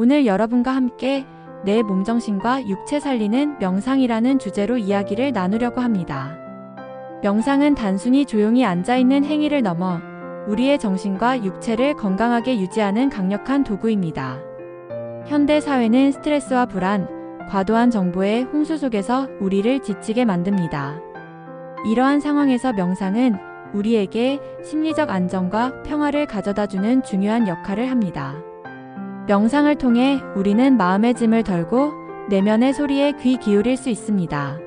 오늘 여러분과 함께 내 몸정신과 육체 살리는 명상이라는 주제로 이야기를 나누려고 합니다. 명상은 단순히 조용히 앉아있는 행위를 넘어 우리의 정신과 육체를 건강하게 유지하는 강력한 도구입니다. 현대 사회는 스트레스와 불안, 과도한 정보의 홍수 속에서 우리를 지치게 만듭니다. 이러한 상황에서 명상은 우리에게 심리적 안정과 평화를 가져다 주는 중요한 역할을 합니다. 명상을 통해 우리는 마음의 짐을 덜고 내면의 소리에 귀 기울일 수 있습니다.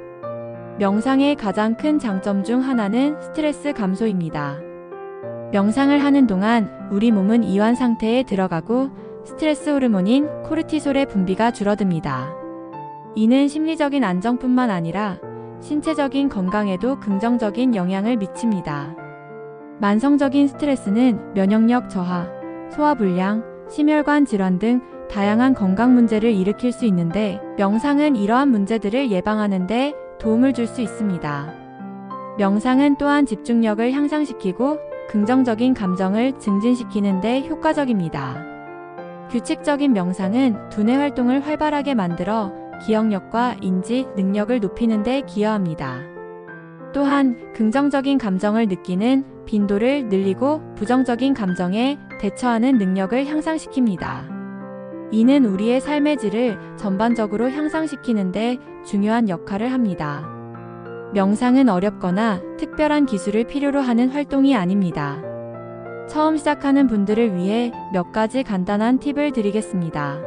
명상의 가장 큰 장점 중 하나는 스트레스 감소입니다. 명상을 하는 동안 우리 몸은 이완 상태에 들어가고 스트레스 호르몬인 코르티솔의 분비가 줄어듭니다. 이는 심리적인 안정뿐만 아니라 신체적인 건강에도 긍정적인 영향을 미칩니다. 만성적인 스트레스는 면역력 저하, 소화불량, 심혈관 질환 등 다양한 건강 문제를 일으킬 수 있는데 명상은 이러한 문제들을 예방하는 데 도움을 줄 수 있습니다. 명상은 또한 집중력을 향상시키고 긍정적인 감정을 증진시키는 데 효과적입니다. 규칙적인 명상은 두뇌 활동을 활발하게 만들어 기억력과 인지 능력을 높이는 데 기여합니다. 또한 긍정적인 감정을 느끼는 빈도를 늘리고 부정적인 감정에 대처하는 능력을 향상시킵니다. 이는 우리의 삶의 질을 전반적으로 향상시키는데 중요한 역할을 합니다. 명상은 어렵거나 특별한 기술을 필요로 하는 활동이 아닙니다. 처음 시작하는 분들을 위해 몇 가지 간단한 팁을 드리겠습니다.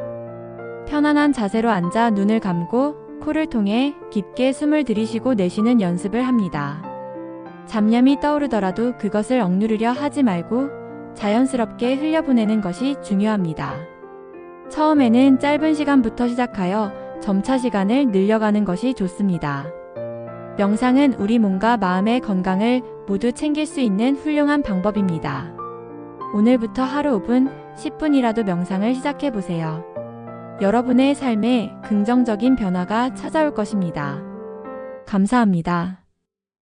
편안한 자세로 앉아 눈을 감고 코를 통해 깊게 숨을 들이쉬고 내쉬는 연습을 합니다. 잡념이 떠오르더라도 그것을 억누르려 하지 말고 자연스럽게 흘려보내는 것이 중요합니다. 처음에는 짧은 시간부터 시작하여 점차 시간을 늘려가는 것이 좋습니다. 명상은 우리 몸과 마음의 건강을 모두 챙길 수 있는 훌륭한 방법입니다. 오늘부터 하루 5분, 10분이라도 명상을 시작해 보세요. 여러분의 삶에 긍정적인 변화가 찾아올 것입니다. 감사합니다.